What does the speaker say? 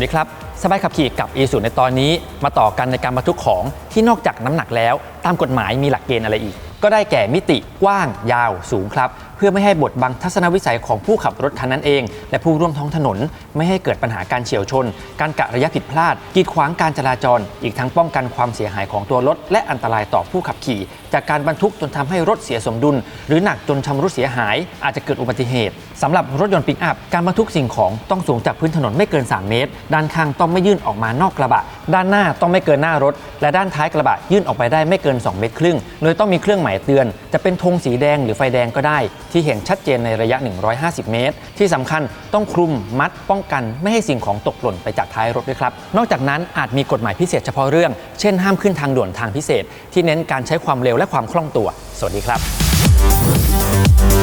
วัสดีครับ สบายขับขี่กับอีสุในตอนนี้มาต่อกันในการบรรทุกของที่นอกจากน้ำหนักแล้ว ตามกฎหมายมีหลักเกณฑ์อะไรอีก ก็ได้แก่มิติกว้างยาวสูงครับ พื่อไม่ให้บดบังทัศนวิสัยของผู้ขับรถคันนั้นเอง และผู้ร่วมท้องถนน ไม่ให้เกิดปัญหาการเฉียวชน การกะระยะผิดพลาด กีดขวางการจราจร อีกทั้งป้องกันความเสียหายของตัวรถ และอันตรายต่อผู้ขับขี่ จากการบรรทุกจนทำให้รถเสียสมดุล หรือหนักจนชำรุดเสียหาย อาจจะเกิดอุบัติเหตุสำหรับรถยนต์ปิกอัพการบรรทุกสิ่งของต้องสูงจากพื้นถนนไม่เกิน 3 เมตร ด้านข้างต้องไม่ยื่นออกมานอกกระบะ ด้านหน้าต้องไม่เกินหน้ารถ และด้านท้ายกระบะยื่นออกไปได้ไม่เกิน 2 เมตรครึ่ง โดยต้องมีเครื่องหมายเตือน จะเป็นธงสีแดงหรือไฟแดงก็ได้ที่เห็นชัดเจนในระยะ 150 เมตร ที่สำคัญต้องคลุมมัดป้องกันไม่ให้สิ่งของตกหล่นไปจากท้ายรถด้วยครับ นอกจากนั้นอาจมีกฎหมายพิเศษเฉพาะเรื่อง เช่นห้ามขึ้นทางด่วนทางพิเศษ ที่เน้นการใช้ความเร็วและความคล่องตัว สวัสดีครับ